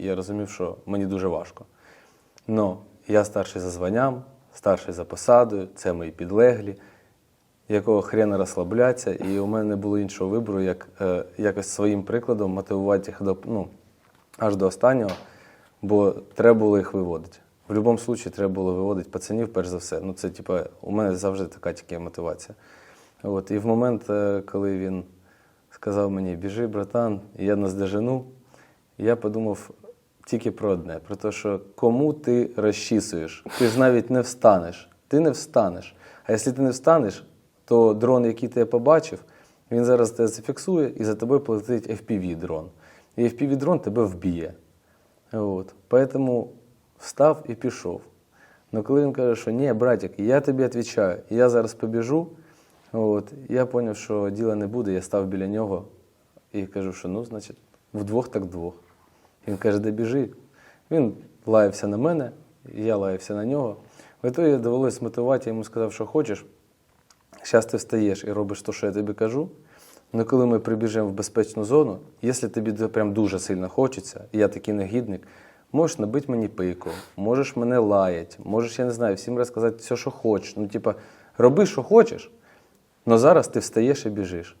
і я розумів, що мені дуже важко. Ну, я старший за званням, старший за посадою, це мої підлеглі, якого хрена розслаблятися, і у мене не було іншого вибору, як е, якось своїм прикладом мотивувати їх до, ну, аж до останнього, бо треба було їх виводити. В будь-якому випадку треба було виводити пацанів, перш за все. Ну, це, типа, у мене завжди така тільки мотивація. От, і в момент, е, коли він сказав мені, біжи, братан, і я наздожену, я подумав тільки про одне: про те, що кому ти розчісуєш, ти ж навіть не встанеш. Ти не встанеш. А якщо ти не встанеш, то дрон, який ти побачив, він зараз тебе зафіксує і за тобою полетить FPV-дрон. І FPV-дрон тебе вб'є. От. Поэтому встав і пішов. Ну коли він каже, що ні, братик, я тобі відповідаю, я зараз побіжу, от, я зрозумів, що діла не буде, я став біля нього і кажу, що ну, значить, вдвох так двох. Він каже, де біжи. Він лаявся на мене, я лаявся на нього. В ітогі довелося мотивувати, я йому сказав, що хочеш. Зараз ти встаєш і робиш те, що я тобі кажу. Ну, коли ми прибіжимо в безпечну зону, якщо тобі прям дуже сильно хочеться, і я такий негідник, можеш набити мені пику, можеш мене лаять, можеш, я не знаю, всім розказати все, що хочеш. Ну, типа, роби, що хочеш, але зараз ти встаєш і біжиш.